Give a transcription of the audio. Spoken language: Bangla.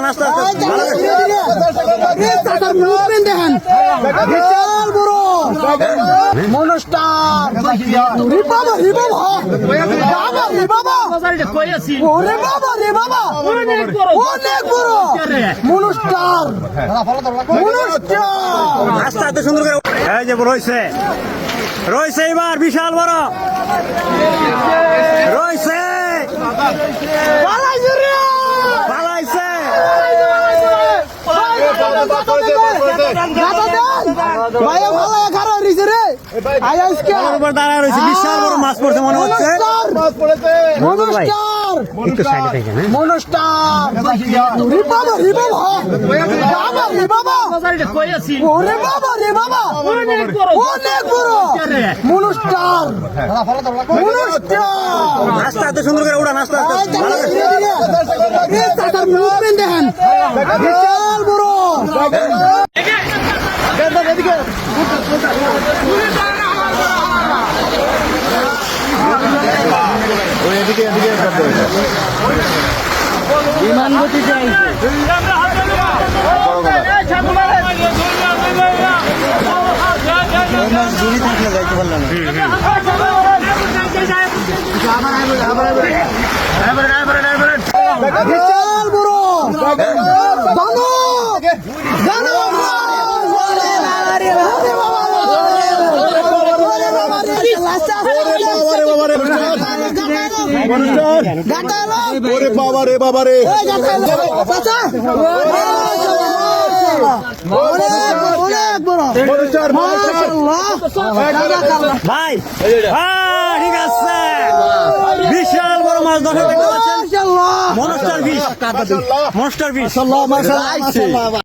নাস্তা বিশাল বড় মনস্টার রে বাবা রে বাবা বাবা রে বাবা ওরে বাবা রে বাবা। অনেক বড়। মনস্টার মনস্টার নাস্তা এত সুন্দর করে এই যে রয়েছে রয়েছে এবার বিশাল বড়। রয়েছে ভাইয়া ভালো খারাপ হয়েছে রে আজকে উপর দাঁড়ায় রয়েছে বিশাল বড় মাছ পড়ছে মনে হচ্ছে মনোজ ভাই, একটু সাইডে থেকে হ্যাঁ মনস্টার রে বাবা রে বাবা বাবা রে বাবা ওরে বাবা রে বাবা অনেক বড় মনস্টার মনস্টার নাস্তা এত সুন্দর করে ওটা নাস্তা মুভমেন্ট দেখেন। বড় বিমান চাই বিশাল বড় দানো ওরে বাবা রে বাবা রে। ভাই হ্যাঁ ঠিক আছে। বিশাল বড় মাছ ধরে। মনস্টার বিশ মনস্টার বিশ